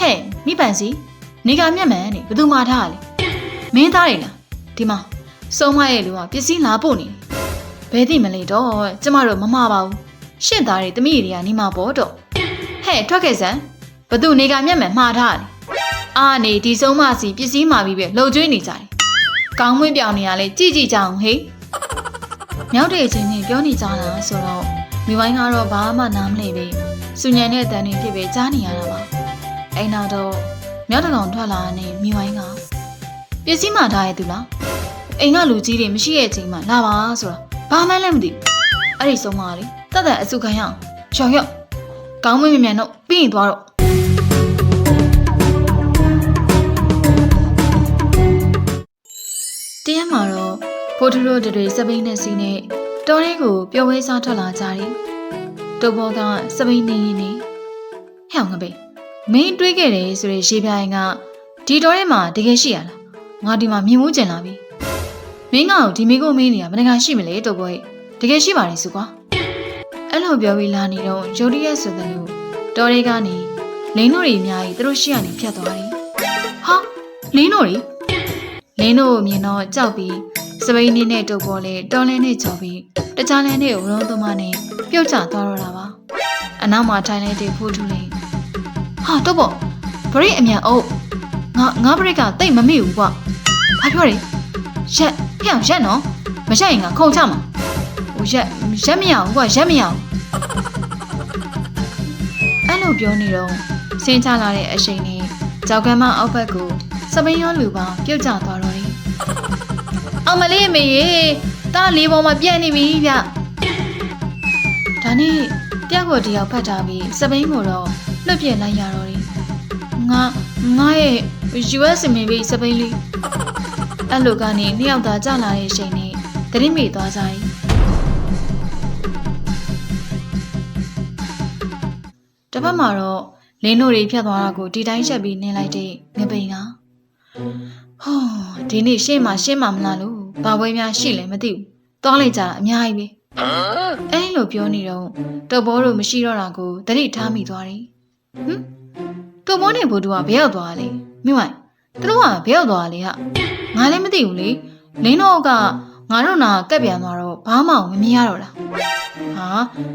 ဟဲ့မိပန်စီနေကမျက်မှန်နေဘယ်သူမှထားရလဲမင်းသားတွေလားဒီမှာစုံမရဲ့လူကပစ္စည်းလာပို့နေဘယ်သိမလဲတော့ကျမတို့မမှားပါဘူးရှင့်သားတွေတမိတွေကနေမှာပေါ့တော့ဟဲ့ထွက်ခဲ့စမ်းဘသူနေကမျက်မှန်မှားထားရလဲအာနေဒီစုံမစီပစ္စည်းမှာပြီးပဲလှုပ်ကျွေးနေကြတယ်ကောင်းမွေးပြောင်နေရလဲကြည့်ကြည့်ကြအောင်ဟေးမြောက်တဲ့အချိန်နဲ့ပြောနေကြတာဆိုတော့မိဝိုင်းကတော့ဘာမှနားမလည်ပဲစူညံတဲ့အတန်တွေဖြစ်ပဲကြားနေရတာပါ အဲ့နောက်တော့မြောက်တကောင်ထွက်လာတဲ့မိဝိုင်းကပစ္စည်းမှာထားရသူလားအိမ်ကလူကြီးတွေမရှိတဲ့အချိန်မှာလာပါဆိုတာဘာမှလည်းမသိဘူးအဲ့ဒီဆုံးမလေးတတ်တဲ့အစုခံရအောင်ချော်ရော့ကောင်းမွေးမြမြန်တော့ပြီးရင်သွားတော့တရက်မှာတော့ဖိုးထူတို့တွေစပိန်နဲ့စီနဲ့တော်လေးကိုပျော်ဝဲစားထွက်လာကြတယ်။တိုးဘောကစပိန်နေရင်နေဟဲ့အောင်ငပိ မင်းတွေးခဲ့တယ်ဆိုရင်ရေပြိုင်ကဒီတော်ထဲမှာတကယ်ရှိရလားငါဒီမှာမြင်မှုကျင်လာပြီ။မင်းကောင်ဒီမိကိုမင်းနေရဘယ်နှခါရှိမလဲတိုးဘောရဲ့တကယ်ရှိပါတယ်ဆိုကွာ။အဲ့လိုပြောပြီးလာနေတော့ယိုဒီရက်ဆိုတဲ့လူတော်လေးကနေလင်းတို့တွေအများကြီးသူတို့ရှိရနေဖြတ်သွားတယ်။ဟာလင်းတို့တွေလင်းတို့ကိုမြင်တော့ကြောက်ပြီးစပိန်နေနဲ့တုပ်ပေါ်လေတော်လင်းနဲ့ချော်ပြီးတခြားလင်းနဲ့ကိုဝရုံးသမားနဲ့ပြုတ်ကျသွားတော့တာပါအနောက်မှာထိုင်လိုက်တဲ့ဖိုးထူလေး ဟာတုပ်ပေါ်ဘရိတ်အမြန်အုပ်ငါငါဘရိတ်ကတိတ်မမိဘူးကွာဘာပြောလဲရက်ဖျောက်ရက်နော်မရက်ရင်ကခုံချမှာဟိုရက်ရက်မရဘူးကွာရက်မရဘူးအဲ့လိုပြောနေတော့ဆင်းချလာတဲ့အရှိန်နဲ့ကြောက်ကမ်းမအောက်ဘက်ကိုစပိန်ရောလူပါပြုတ်ကျသွားတော့တယ်။အောင်မလေးအမေရေတားလေးပေါ်မှာပြက်နေပြီဗျ။ဒါနဲ့တယောက်ကိုတယောက်ဖတ်ထားပြီးစပိန်ကိုတော့ လွတ်ပြက်လိုက်ရတော့တယ်။ငါငါရဲ့ US မင်းပြီးစပိန်လေးအဲ့လိုကနေနှစ်ယောက်သာကြာလာတဲ့အချိန်နဲ့တရင်မိသွားကြတယ်။တစ်ဖက်မှာတော့လင်းတို့တွေဖြတ်သွားတာကိုဒီတိုင်းချက်ပြီးနင်းလိုက်တဲ့ငပိန်ကဟောဒီနေ့ရှင်းမှရှင်းမှမလားလို့ဘာပွဲများရှိလဲမသိဘူးသွားလိုက်ကြတာအများကြီးပဲအဲလိုပြောနေတော့တော်ဘောတို့မရှိတော့တာကိုတတိထားမိသွားတယ် ဟမ်တော်ဘောနဲ့ဘိုးတို့ကဘယ်ရောက်သွားလဲမိမိုင်သူတို့ကဘယ်ရောက်သွားလဲဟာငါလည်းမသိဘူးလေလင်းတော့ကငါတို့နာကက်ပြန်သွားတော့ဘာမှမမြင်ရတော့လားဟာ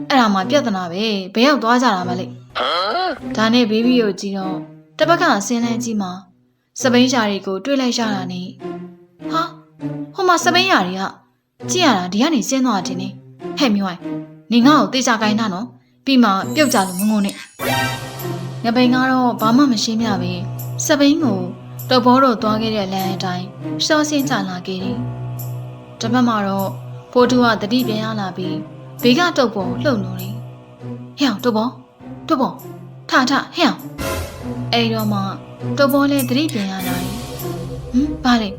အဲ့ဒါမှပြဿနာပဲဘယ်ရောက်သွားကြတာမလဲဒါနဲ့ဘေဘီကိုကြည့်တော့တစ်ပတ်ကဆင်းလန်းကြီးမှာစပိန်ရှာတွေကိုတွေ့လိုက်ရတာနဲ့ဟာဟိုမှာစပိန်ရှာတွေကကြည့်ရတာဒီကနေဆင်းသွားတယ်နေဟဲ့မျိုးဝိုင်းနေငါ့ကိုတေချာကိုင်းတာနော်ပြီးမှပြုတ်ကြလို့ငုံငုံနဲ့ ငပိန်ကတော့ဘာမှမရှင်းပြပဲစပိန်ကိုတော့ဘောတော့သွားခဲ့တဲ့လမ်းအတိုင်းရှော့ဆင်းချလာခဲ့တယ်တပတ်မှာတော့ဖိုးတူကတတိပြန်ရလာပြီးဘေးကတုပ်ပေါ်လှုပ်လို့တယ်ဟဲ့အောင်တုပ်ပေါ်တုပ်ပေါ်ထထဟဲ့အောင်အဲ့တော့မှတော်ပေါ်လဲသတိပြန်ရလာတယ်။ဟမ်ဘာလဲ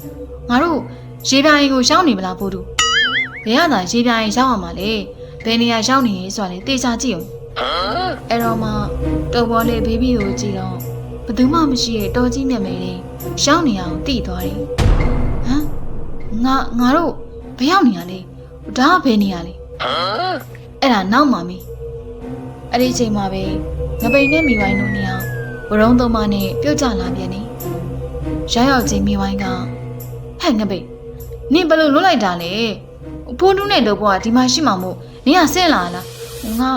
ငါတို့ရေပြိုင်ကိုရောက်နေမလားပို့တူဘယ်ရတာရေပြိုင်ရောက်အောင်မလဲဘယ်နေရာရောက်နေရဲဆိုတာလေတေချာကြည့်အောင် အဲ့တော့မှတော်ပေါ်လဲဘေဘီကိုကြည့်တော့ဘယ်သူမှမရှိရဲ့တော်ကြီးမြတ်မယ်လေရောက်နေအောင်တိသွားတယ်ဟမ်ငါငါတို့ဘယ်ရောက်နေရလဲဒါကဘယ်နေရလဲအဲ့ဒါနောက်မှမီအဲ့ဒီအချိန်မှာပဲငပိန်နဲ့မိဝိုင်းတို့နေအောင်ဝရုံးသုံးမနဲ့ပြုတ်ကျလာပြန်နေရောက်ရောက်ချင်းမိဝိုင်းကဟဲ့ငပိနင်ဘယ်လိုလွတ်လိုက်တာလဲဖိုးတူးနဲ့လို့ဘောကဒီမှာရှိမှာမို့နင်ကဆင့်လာလားငါ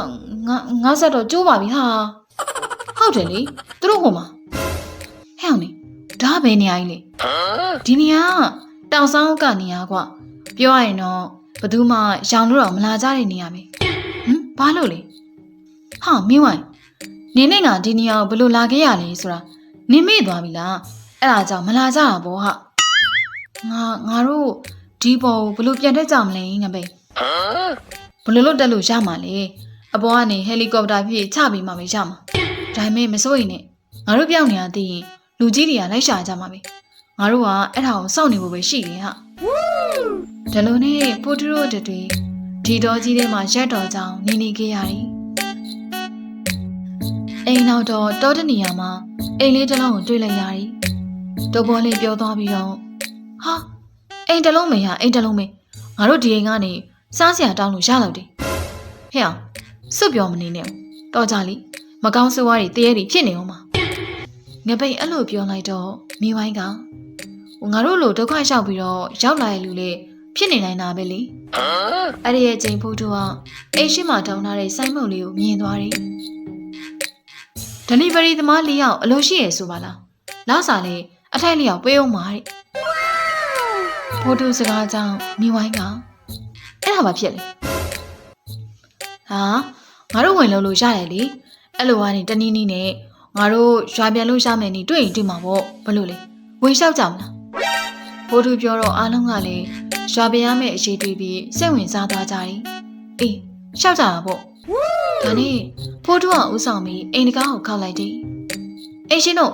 ငါငါဆက်တော့ကျိုးပါပြီဟာဟုတ်တယ်လေသူတို့ဟိုမှာဟဲ့အောင်နေဒါဘယ်နေရာကြီးလဲဒီနေရာကတောင်ဆောင်ကနေရာကွပြောရရင်တော့ဘယ်သူမှရောင်လို့တော့မလာကြတဲ့နေရာပဲဟမ်ဘာလို့လဲဟာမင်းဝိုင်းနင်းနဲ့ငါဒီနေရာကိုဘယ်လိုလာခဲ့ရလဲဆိုတာနင်းမေ့သွားပြီလားအဲ့ဒါကြောင့်မလာကြတာပေါ့ဟာငါငါတို့ဒီပေါ်ကိုဘယ်လိုပြန်တက်ကြမလဲငါပဲဘယ်လိုလုပ်တက်လို့ရမှာလဲ အပေါ်ကနေဟယ်လီကော်ပတာဖြစ်ချပြီးမှပဲရမှာဒါပေမဲ့မစိုးရင်နဲ့ငါတို့ပြောင်းနေရသေးရင်လူကြီးတွေကလိုက်ရှာကြမှာပဲငါတို့ကအဲ့ဒါကိုစောင့်နေဖို့ပဲရှိတယ်ဟာဒါလိုနဲ့ပိုတူရိုတွေဒီတော်ကြီးထဲမှာရက်တော်ကြောင်နေနေခဲ့ရတယ်အိမ်နောက်တော့တောတနေရာမှာအိမ်လေးတစ်လုံးကိုတွေ့လိုက်ရတယ်။တိုးပေါ်လေးပြောသွားပြီးတော့ဟာအိမ်တစ်လုံးမရအိမ်တစ်လုံးမငါတို့ဒီအိမ်ကနေစားစရာတောင်းလို့ရတော့တယ်။ဟဲ့အောင် စွတ်ပြောမနေနဲ့။တော်ကြလိမကောင်းဆိုးဝါးတွေတရေတွေဖြစ်နေအောင်ပါ။ငငပိန်အဲ့လိုပြောလိုက်တော့မိဝိုင်းကဟိုငါတို့လိုဒုက္ခရောက်ပြီးတော့ရောက်လာတဲ့လူလေးဖြစ်နေနိုင်တာပဲလေအဲ့ဒီရဲ့ချိန်ဖို့တို့ကအိတ်ရှိမှတောင်းထားတဲ့စိုင်းမုံလေးကိုမြင်သွားတယ် delivery သမားလေးယောက်အလို့ရှိရဆိုပါလားလောက်စာလေအထိုက်လေးယောက်ပေးအောင်ပါတဲ့ဖိုတိုစကားကြောင့်မိဝိုင်းကအဲ့ဒါဘာဖြစ်လဲဟာ ငါတို့ဝင်လို့လို့ရတယ်လေအဲ့လိုကနေတနည်းနည်းနဲ့ငါတို့ရွာပြန်လို့ရမယ်နေတွေ့ရင်တွေ့မှာပေါ့ဘလို့လဲဝင်လျှောက်ကြမလားဖိုတိုပြောတော့အားလုံးကလည်းရွာပြန်ရမယ့်အရေးတွေးပြီးစိတ်ဝင်စားသွားကြတယ်အေးလျှောက်ကြတာပေါ့ဒါနဲ့ဖိုတိုကဥဆောင်ပြီးအိမ်တကားကိုခောက်လိုက်တယ်အိမ်ရှင်တို့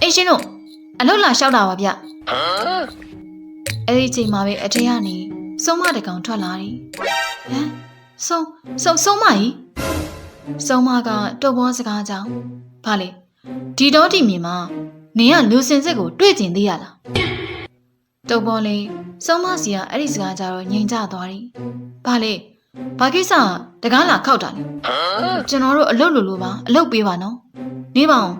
အိမ်ရှင်တို့အလုတ်လာလျှောက်တာပါဗျအဲ့ဒီချိန်မှာပဲအထက်ကနေစုံမတကောင်ထွက်လာတယ်ဟမ်စုံစုံစုံမကြီး စုံမကတုတ်ဘောစကားကြောင့်ဘာလဲဒီတော့ဒီမြင်မှာနင်ကလူစင်စစ်ကိုတွေ့ကျင်သေးရလားတုတ်ဘောလေးစုံမစီကအဲ့ဒီစကားကြတော့ငြိမ်ချသွားတယ်ဘာလဲဘာကိစ္စတကားလာခောက်တာလဲကျွန်တော်တို့အလုတ်လိုလိုပါအလုတ်ပေးပါနော်နေပါအောင်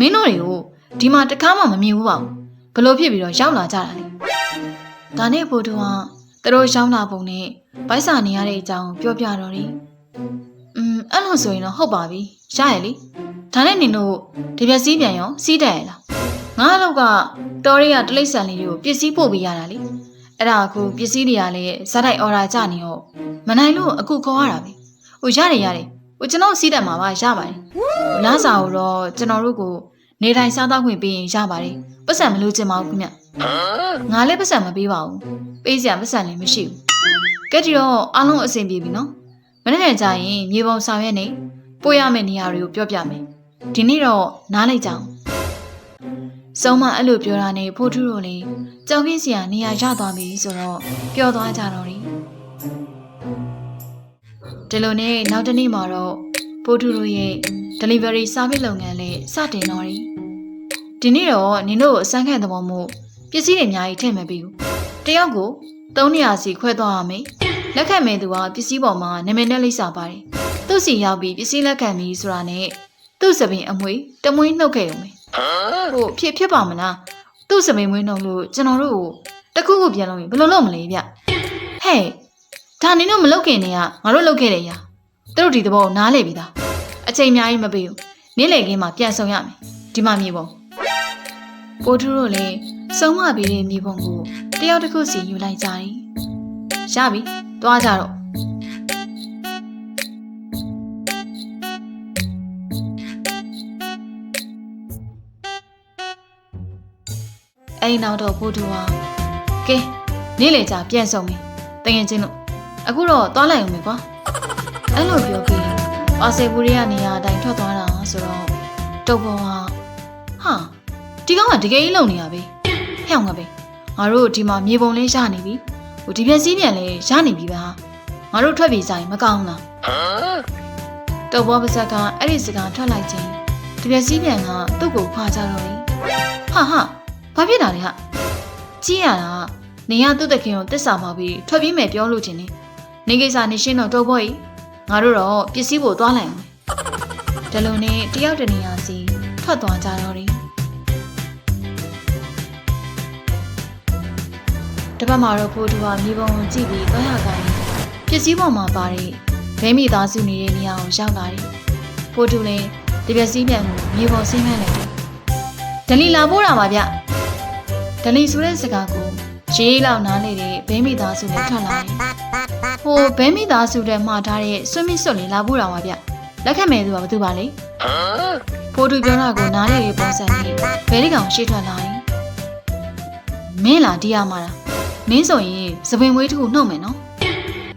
မင်းတို့တွေကိုဒီမှာတကားမှမမြင်ဘူးပါဘူးဘလို့ဖြစ်ပြီးတော့ရောက်လာကြတာလေဒါနဲ့ဖိုးတို့ကသူတို့ရောက်လာပုံနဲ့ဗိုက်စာနေရတဲ့အကြောင်းပြောပြတော့တယ် อืมအဲ့လိုဆိုရင်တော့ဟုတ်ပါပြီရရလေဒါနဲ့နင်တို့ဒီပြက်စီးပြန်ရောစီးတယ်ရလားငါအလောက်ကတော်ရီကတလိပ်ဆန်လေးတွေကိုပစ္စည်းပို့ပေးရတာလေအဲ့ဒါအခုပစ္စည်းတွေကလည်းဇာတ်တိုက်အော်ဒါကြနေတော့မနိုင်လို့အခုခေါ်ရတာပဲဟိုရတယ်ရတယ်ဟိုကျွန်တော်စီးတယ်မှာပါရပါတယ်ဟိုလားစာကိုတော့ကျွန်တော်တို့ကိုနေတိုင်းစားတော့ခွင့်ပေးရင်ရပါတယ်ပတ်စံမလို့ချင်ပါဘူးခင်ဗျငါလည်းပတ်စံမပေးပါဘူးပေးစရာပတ်စံလည်းမရှိဘူးကဲဒီတော့အားလုံးအဆင်ပြေပြီနော် မနေ့ကကြာရင်မြေပုံဆောင်ရွက်နေပို့ရမယ့်နေရာတွေကိုပြောပြမယ်ဒီနေ့တော့နားလိုက်ကြအောင်စုံမအဲ့လိုပြောတာနဲ့ဖိုးထုတို့လည်းကြောင်ကင်းစီကနေရာရသွားပြီဆိုတော့ပျော်သွားကြတော့တယ်ဒီလိုနဲ့နောက်တစ်နေ့မှာတော့ဖိုးထုတို့ရဲ့ delivery service လုပ်ငန်းလေးစတင်တော့တယ်ဒီနေ့တော့နင်တို့ကိုအစမ်းခံသဘောမို့ပစ္စည်းတွေအများကြီးထည့်မပေးဘူးတယောက်ကို300စီခွဲသွားရမယ် လက်ခံမဲ့သူကပစ္စည်းပေါ်မှာနာမည်နဲ့လိပ်စာပါတယ်သူ့စီရောက်ပြီးပစ္စည်းလက်ခံပြီးဆိုတာနဲ့သူ့စပင်အမွေတမွေးနှုတ်ခဲ့ရုံပဲဟိုဖြစ်ဖြစ်ပါမလားသူ့စပင်မွေးနှုတ်လို့ကျွန်တော်တို့ကိုတစ်ခုခုပြန်လို့ရင်ဘယ်လိုလုပ်မလဲဗျဟဲ့ဒါနင်တို့မလုပ်ခင်တည်းကငါတို့လုပ်ခဲ့တယ်ရာသူတို့ဒီသဘောကိုနားလေပြီသားအချိန်အများကြီးမပေးဘူးနေ့လေခင်းမှာပြန်ဆောင်ရမယ်ဒီမှာမြေပုံပိုထူးတို့လည်းစုံမပြီးတဲ့မြေပုံကိုတယောက်တစ်ခုစီယူလိုက်ကြတယ်ရပြီ သွားကြတော့အဲ့ဒီနောက်တော့ပိုထူးဟာကဲနေ့လေကြာပြန်ဆောင်မယ်တငယ်ချင်းတို့အခုတော့သွားလိုက်အောင်မယ်ကွာအဲ့လိုပြောပြီးပါစေဘူးရီကနေရာအတိုင်းထွက်သွားတာဆိုတော့တုတ်ပေါ်ဟာဟာဒီကောင်ကတကယ်ကြီးလုံနေရပဲဟဲ့အောင်ကပဲငါတို့ဒီမှာမြေပုံလေးရနေပြီ ဟိုဒီပြက်စီးပြန်လဲရနေပြီပါငါတို့ထွက်ပြေးကြရင်မကောင်းလားတုတ်ပေါ်ပါဇက်ကအဲ့ဒီစကားထွက်လိုက်ချင်းဒီပြက်စီးပြန်ကသူ့ကိုခွာကြတော့လေဟာဟာဘာဖြစ်တာလဲဟာကြီးရတာနေရသူ့တခင်ကိုတစ္ဆာမှာပြီးထွက်ပြေးမယ်ပြောလို့ချင်းနေနေကိစ္စနေရှင်းတော့တုတ်ပေါ်ကြီးငါတို့တော့ပစ္စည်းဖို့သွားလိုက်အောင်ဒီလိုနဲ့တယောက်တနေရာစီထွက်သွားကြတော့တယ် တပတ်မှာတော့ဖိုးတူကမြေပုံကိုကြည့်ပြီးသွားရကိုင်းပစ္စည်းပေါ်မှာပါတဲ့ဘဲမိသားစုနေတဲ့နေရာကိုရောက်လာတယ်ဖိုးတူလည်းဒီပစ္စည်းပြန်ကိုမြေပုံဆင်းခိုင်းလိုက်တယ်ဒလီလာပို့တာပါဗျဒလီဆိုတဲ့စကားကိုရေးလောက်နားလေတဲ့ဘဲမိသားစုနဲ့ထွက်လာတယ်ဟိုဘဲမိသားစုတဲ့မှားထားတဲ့ဆွမစ်စွတ်လေးလာပို့တာပါဗျလက်ခံမယ်သူကဘာသူပါလဲဖိုးတူပြောတာကိုနားလေတဲ့ပုံစံနဲ့ဘဲလေးကောင်ရှေ့ထွက်လာရင် မင်းလာဒီရမှာလားမင်းဆိုရင်စပင်မွေးတစ်ခုနှုတ်မယ်နော်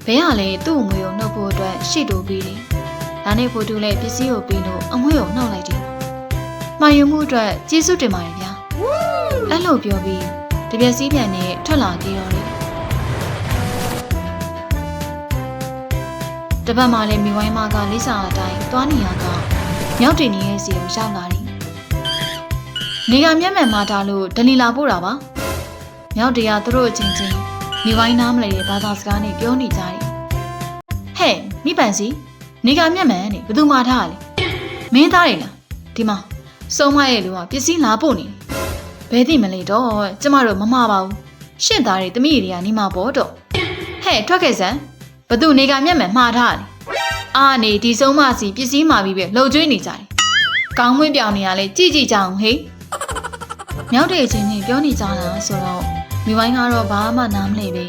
ဘဲကလည်းသူ့အမွေကိုနှုတ်ဖို့အတွက်ရှေ့တိုးပြီးတယ်ဒါနဲ့ဖိုးတူလည်းပစ္စည်းကိုပြီးလို့အမွေကိုနှုတ်လိုက်တယ်မှာယူမှုအတွက်ကျေးဇူးတင်ပါတယ်ဗျာအဲ့လိုပြောပြီးတပြက်စီးပြန်နဲ့ထွက်လာကြတော့တယ်တပတ်မှလည်းမိဝိုင်းမကလိစာအတိုင်းသွားနေရကမြောက်တင်နေရဲ့စီကိုရောက်လာတယ်နေကမျက်မှန်မှာထားလို့ဒလီလာပို့တာပါ မြောက်တရားသူတို့အချင်းချင်းမိဝိုင်းနားမလဲတဲ့ဘာသာစကားနဲ့ပြောနေကြတယ်ဟဲ့မိပန်စီနေကမျက်မှန်နဲ့ဘယ်သူမှထားရလဲမင်းသားတွေလားဒီမှာစုံမရဲ့လူကပစ္စည်းလာပို့နေဘယ်သိမလဲတော့ကျမတို့မမှားပါဘူးရှင့်သားတွေတမိတွေကနေမှာပေါ့တော့ဟဲ့ထွက်ခဲ့စမ်းဘသူနေကမျက်မှန်မှားထားတယ်အာနေဒီစုံမစီပစ္စည်းမှာပြီးပဲလှုပ်ကျွေးနေကြတယ်ကောင်းမွေးပြောင်နေရလဲကြည့်ကြည့်ကြအောင်ဟေးမြောက်တဲ့အချိန်နဲ့ပြောနေကြတာဆိုတော့ မိဝိုင်းကတော့ဘာမှနားမလည်ပဲ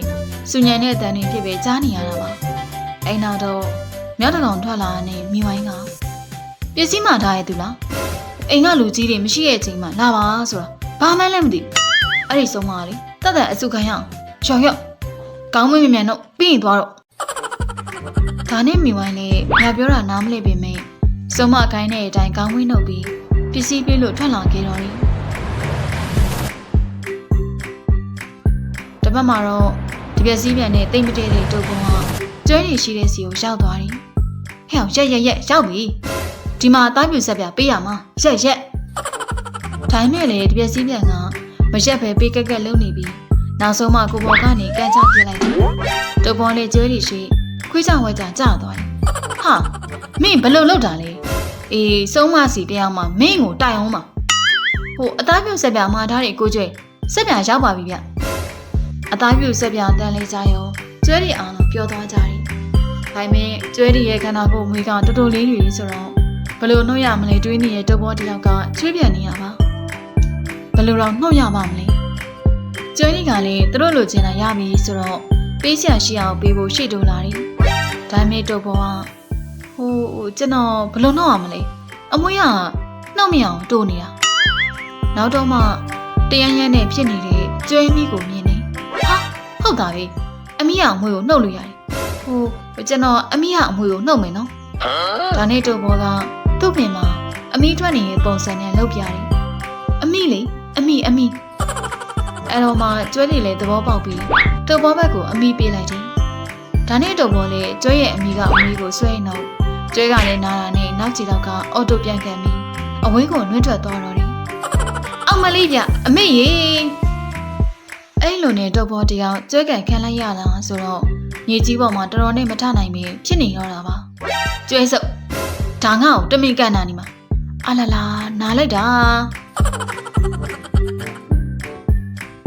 စူညံတဲ့အတန်တွေဖြစ်ပဲကြားနေရတာပါအဲ့နောက်တော့မြောက်တကောင်ထွက်လာတဲ့မိဝိုင်းကပစ္စည်းမှာထားရဲ့သူလားအိမ်ကလူကြီးတွေမရှိတဲ့အချိန်မှာလာပါဆိုတာဘာမှလည်းမသိဘူးအဲ့ဒီဆုံးမလေတတ်တဲ့အစုခံရအောင်ချော်ရော့ကောင်းမွေးမြမြန်တော့ပြီးရင်သွားတော့ဒါနဲ့မိဝိုင်းလေငါပြောတာနားမလည်ပေမဲ့စုံမခိုင်းတဲ့အတိုင်းကောင်းမွေးနှုတ်ပြီးပစ္စည်းပြေးလို့ထွက်လာခဲ့တော့တယ် တပတ်မှာတော့ဒီပစ္စည်းပြန်နဲ့တိတ်မတဲတဲ့တုပ်ကုန်းကကျွဲနေရှိတဲ့စီကိုရောက်သွားတယ်ဟဲ့အောင်ရက်ရက်ရက်ရောက်ပြီဒီမှာအသားပြူဆက်ပြပေးရမှာရက်ရက်ထိုင်းမဲ့လေတပြက်စီးပြန်ကမရက်ပဲပေးကက်ကက်လုံနေပြီးနောက်ဆုံးမှကိုဘော်ကနေကန်ချပြစ်လိုက်တယ်တုပ်ပေါ်လေးကျွေးရီရှိခွေးချဝဲကြကြသွားတယ်ဟာမင်းဘယ်လိုလုပ်တာလဲအေးဆုံးမစီတရားမှာမင်းကိုတိုင်အောင်ပါဟိုအသားပြူဆက်ပြမှာထားတဲ့ကိုကျွဲဆက်ပြရောက်ပါပြီဗျ အသားပြူဆက်ပြတန်လေးကြရောကျွဲရီအောင်လို့ပြောသွားကြတယ်ဒါပေမဲ့ကျွဲရီရဲ့ခန္ဓာကိုယ်မွေးကတော်တော်လေးတွေဆိုတော့ဘလို့နှုတ်ရမလဲတွေးနေတဲ့တုပ်ဘောတစ်ယောက်ကချွေးပြန်နေရပါဘလို့တော့နှုတ်ရပါမလဲကျွန်းကြီးကလည်းသူတို့လိုချင်တာရပြီဆိုတော့ပေးချင်ရှိအောင်ပေးဖို့ရှိတူလာတယ်ဒါမဲ့တုပ်ဘောကဟိုဟိုကျွန်တော်ဘလို့နှုတ်ရမလဲအမွေးကနှုတ်မရအောင်တိုးနေတာနောက်တော့မှတရမ်းရမ်းနဲ့ဖြစ်နေတဲ့ကျွဲမိကိုမြင်နေ ဟာဟုတ်တာပဲအမိကအမွေးကိုနှုတ်လို့ရတယ်ဟိုကျွန်တော်အမိကအမွေးကိုနှုတ်မယ်နော်ဒါနဲ့တုပ်ဘောကသူ့ပင်မှာအမိထွက်နေတဲ့ပုံစံနဲ့လုပ်ပြတယ်။အမိလေအမိအမိအဲ့တော့မှကျွဲလေးလည်းသဘောပေါက်ပြီးတုပ်ဘောဘက်ကိုအမိပေးလိုက်တယ်။ဒါနဲ့တုပ်ဘောလည်းကျွဲရဲ့အမိကအမိကိုဆွဲနေတော့ကျွဲကလည်းနာတာနဲ့နောက်ကြည့်တော့ကအော်တိုပြန်ကန်ပြီးအဝေးကိုနှွှဲထွက်သွားတော့တယ်။အောင်မလေးပြအမေရေ အဲ့လိုနဲ့တုပ်ဘောတယောက်ကျွဲကန်ခံလိုက်ရတာဆိုတော့မြေကြီးပေါ်မှာတော်တော်နဲ့မထနိုင်မင်းဖြစ်နေတော့တာပါ။ကျွဲစုပ်ဒါငါ့ကိုတမင်ကန်တာနေမှာအလာလာနားလိုက်တာ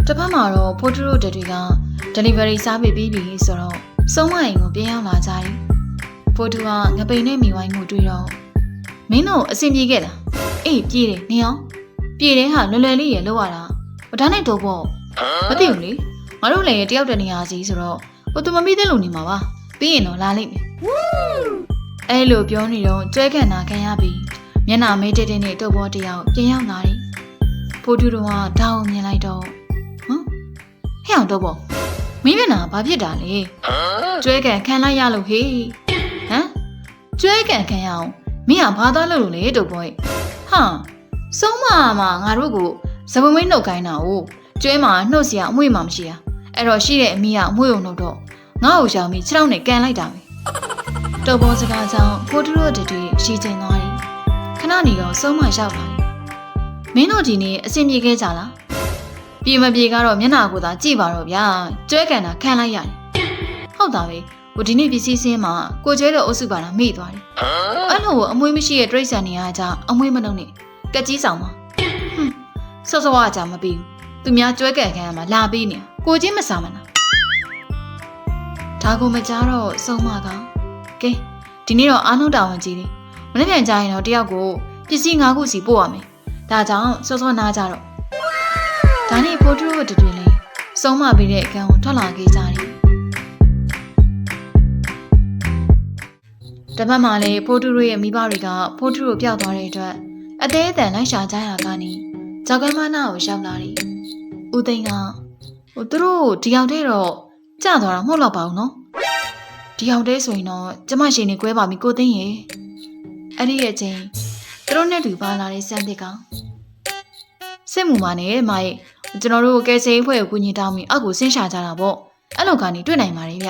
တစ်ဖက်မှာတော့ဖိုးထရိုတတွေက delivery စားပေးပြီးပြီဆိုတော့စုံမအိမ်ကိုပြန်ရောက်လာကြတယ်ဖိုးထူကငပိန်နဲ့မိဝိုင်းကိုတွေ့တော့မင်းတို့အဆင်ပြေခဲ့လားအေးပြေးတယ်နေအောင်ပြေးတယ်ဟာလွယ်လွယ်လေးရေလောက်ရတာဘာဒါနဲ့တော့ပေါ့ မသိဘူးလေငါတို့လည်းတယောက်တည်းနေရာစီဆိုတော့ဟိုသူမမိသေးလို့နေမှာပါပြီးရင်တော့လာလိမ့်မယ်အဲလိုပြောနေတော့ကျွဲကန်နာခံရပြီးမျက်နှာမဲတဲတဲနဲ့တုပ်ဘောတယောက်ပြန်ရောက်လာတယ်။ဖိုးတူတော်ကဒါအောင်မြင်လိုက်တော့ဟမ်ဟဲ့အောင်တော့ဘောမင်းမျက်နှာဘာဖြစ်တာလဲကျွဲကန်ခံလိုက်ရလို့ဟေးဟမ်ကျွဲကန်ခံရအောင်မင်းကဘာသားလို့လို့လဲတုပ်ဘောရဲ့ဟာစုံးမမှာငါတို့ကိုဇပွေးမင်းနှုတ်ခိုင်းတာ哦 ကျွဲမှာနှုတ်เสียအမွေမှမရှိတာအဲ့တော့ရှိတဲ့အမိကအမွေကိုနှုတ်တော့ငါ့ကိုရှောင်ပြီးခြေထောက်နဲ့ကန်လိုက်တာပဲ တုပ်ဘောစကားကြောင့်ဖိုးတူတို့တွေရှိကျင်သွားတယ်ခဏနေတော့ဆုံးမရောက်လာတယ်မင်းတို့ဒီနေ့အဆင်ပြေခဲ့ကြလားပြေမပြေကတော့မျက်နှာကိုသာကြည့်ပါတော့ဗျာကျွဲကန်တာခံလိုက်ရတယ်ဟုတ်တာပဲဟိုဒီနေ့ပစ္စည်းစင်းမှာကိုကျွဲတော့အုပ်စုပါတာမေ့သွားတယ်အဲ့လိုအမွေးမရှိတဲ့တရိတ်ဆန်နေရကြအမွေးမနှုတ်နဲ့ကက်ကြီးဆောင်ပါဟွန်းစောစောကကြမပြီးဘူး သူများကျွဲကန်ခံရမှာလာပေးနေကိုချင်းမစားမလားဒါကိုမကြားတော့ဆုံးမကကဲဒီနေ့တော့အားလုံးတာဝန်ကြီးတယ်မနေ့ပြန်ကြရင်တော့တယောက်ကိုပစ္စည်း၅ခုစီပို့ရမယ်ဒါကြောင့်စောစောနားကြတော့ဒါနဲ့ဖိုးထူတို့တွေလည်းစုံမပေးတဲ့အခန်းကိုထွက်လာခဲ့ကြတယ်တပတ်မှလည်းဖိုးထူတို့ရဲ့မိဘတွေကဖိုးထူတို့ပျောက်သွားတဲ့အတွက်အသေးအတန်လိုက်ရှာကြရကနေကြောက်ကမ်းမနာကိုရောက်လာတယ် ဦးသိန်းကဟိုသူတို့ဒီရောက်တဲ့တော့ကြာသွားတာမဟုတ်တော့ပါဘူးနော်ဒီရောက်တဲ့ဆိုရင်တော့ကျမရှင်နေကွဲပါပြီကိုသိန်းရဲ့အဲ့ဒီရဲ့ချင်းသူတို့နဲ့တူပါလာတဲ့စမ်းသစ်ကစစ်မှုမနဲ့မရဲ့ကျွန်တော်တို့ကယ်ဆယ်ရေးဖွဲ့ကိုကူညီတောင်းပြီးအောက်ကိုဆင်းရှာကြတာပေါ့အဲ့လိုကနေတွေ့နိုင်ပါတယ်ဗျ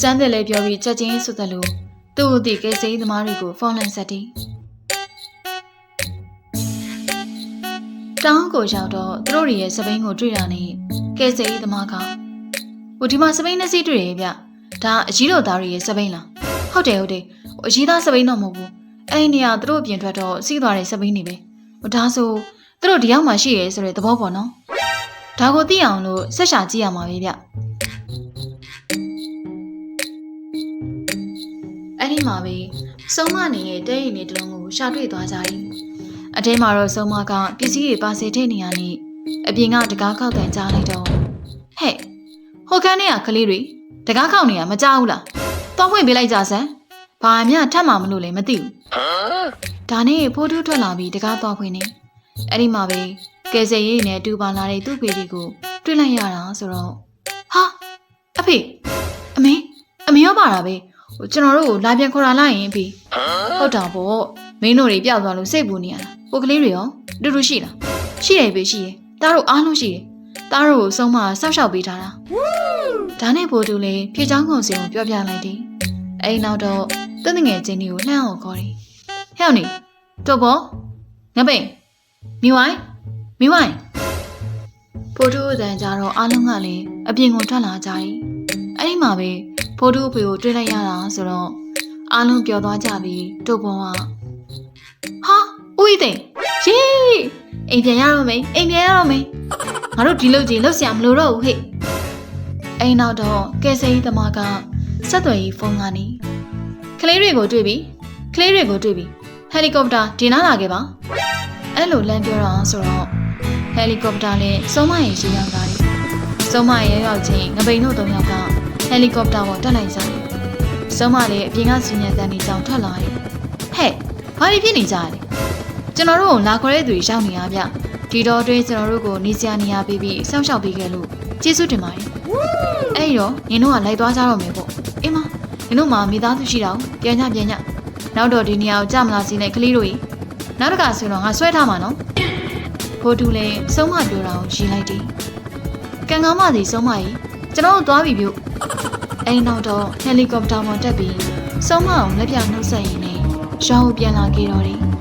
စမ်းသစ်လည်းပြောပြီးချက်ချင်းဆိုတဲ့လို့သူ့အသည့်ကယ်ဆယ်ရေးသမားတွေကိုဖုန်းလန့်ဆက်တီး တောင်းကိုရောက်တော့သူတို့တွေရဲ့စပိန်ကိုတွေ့တာနဲ့ကယ်ဆယ်ရေးသမားကဟိုဒီမှာစပိန်နဲ့စီးတွေ့ရဲ့ဗျဒါအကြီးတော်သားတွေရဲ့စပိန်လားဟုတ်တယ်ဟုတ်တယ်ဟိုအကြီးသားစပိန်တော့မဟုတ်ဘူးအဲ့ဒီနေရာသူတို့အပြင်ထွက်တော့စီးသွားတယ်စပင်းနေပဲဟိုဒါဆိုသူတို့ဒီရောက်မှရှိရဲဆိုတဲ့သဘောပေါ့နော်ဒါကိုသိအောင်လို့ဆက်ရှာကြည့်ရမှာပဲဗျအဲ့ဒီမှာပဲစုံမနေရဲ့တဲရင်နေတလုံးကိုရှာတွေ့သွားကြတယ် အထဲမှာတော့စုံမကပစ္စည်းတွေပါစေထည့်နေရနေအပြင်ကတကားခောက်တန်ကြားလိုက်တော့ဟဲ့ဟိုကန်းထဲကကလေးတွေတကားခောက်နေရမကြောက်ဘူးလားတော့ဖွင့်ပေးလိုက်ကြစမ်းဘာမှထပ်မှာမလို့လည်းမသိဘူးဒါနဲ့ဖိုးထူးထွက်လာပြီးတကားတော့ဖွင့်နေအဲ့ဒီမှာပဲကယ်ဆယ်ရေးနဲ့တူပါလာတဲ့သူ့ဖေတွေကိုတွေ့လိုက်ရတာဆိုတော့ဟာအဖေအမေအမေရောပါတာပဲဟိုကျွန်တော်တို့ကိုလာပြန်ခေါ်လာလိုက်ရင်အဖေဟုတ်တာပေါ့မင်းတို့တွေပြောက်သွားလို့စိတ်ပူနေရတာ ကိုကလေးတွေရောအတူတူရှိလားရှိတယ်ဖေရှိတယ်တားတို့အားလုံးရှိတယ်တားတို့ကိုဆုံးမဆောက်ရှောက်ပေးထားတာဒါနဲ့ဖိုးတူလည်းဖြေချောင်းကုန်စီကိုပြောပြလိုက်တယ်အဲ့ဒီနောက်တော့သူ့ငငယ်ချင်းတွေကိုလှမ်းအောင်ခေါ်တယ်ဟဲ့အောင်နေတော့ဘောငပိန်မိဝိုင်းမိဝိုင်းဖိုးတူအတန်ကြတော့အားလုံးကလည်းအပြင်ကိုထွက်လာကြတယ်အဲ့ဒီမှာပဲဖိုးတူအဖေကိုတွေ့လိုက်ရတာဆိုတော့အားလုံးပျော်သွားကြပြီးတို့ဘောကဟာ ဦးဤသိန်းယေးအိမ်ပြန်ရတော့မယ်အိမ်ပြန်ရတော့မယ်ငါတို့ဒီလုတ်ကြီးလုတ်ဆရာမလို့တော့ဘူးဟဲ့အိမ်နောက်တော့ကဲဆယ်ကြီးသမားကဆက်သွယ်ရေးဖုန်းကနေကလေးတွေကိုတွေ့ပြီကလေးတွေကိုတွေ့ပြီဟယ်လီကော်ပတာဒီနားလာခဲ့ပါအဲ့လိုလမ်းပြောတော့ဆိုတော့ဟယ်လီကော်ပတာနဲ့စုံမရဲ့ရှိရောက်လာတယ်စုံမရဲ့ရောက်ချင်းငပိန်တို့သုံးယောက်ကဟယ်လီကော်ပတာပေါ်တက်လိုက်ကြတယ်စုံမလည်းအပြင်ကစီညံတန်နေကြောင်ထွက်လာတယ်ဟဲ့ဘာတွေဖြစ်နေကြလဲ ကျွန်တော်တို့ကိုလာခေါ်တဲ့သူတွေရောက်နေရဗျဒီတော့အတွင်းကျွန်တော်တို့ကိုနေစရာနေရာပေးပြီးစောင့်ရှောက်ပေးခဲ့လို့ကျေးဇူးတင်ပါတယ်အဲ့တော့နင်တို့ကလိုက်သွားကြတော့မယ်ပေါ့အေးမနင်တို့မှမိသားစုရှိတာကိုပြန်ညပြန်ညနောက်တော့ဒီနေရာကိုကြမလာစီနဲ့ကလေးတို့ကြီးနောက်တစ်ခါဆိုတော့ငါဆွဲထားမှာနော်ဖိုးတူလည်းစုံမပြောတာကိုရည်လိုက်တယ်ကံကောင်းပါစီစုံမကြီးကျွန်တော်တို့သွားပြီပြုအဲ့ဒီနောက်တော့ဟယ်လီကော်ပတာပေါ်တက်ပြီးစုံမအောင်လက်ပြနှုတ်ဆက်ရင်းနဲ့ရှောင်းကိုပြန်လာခဲ့တော့တယ်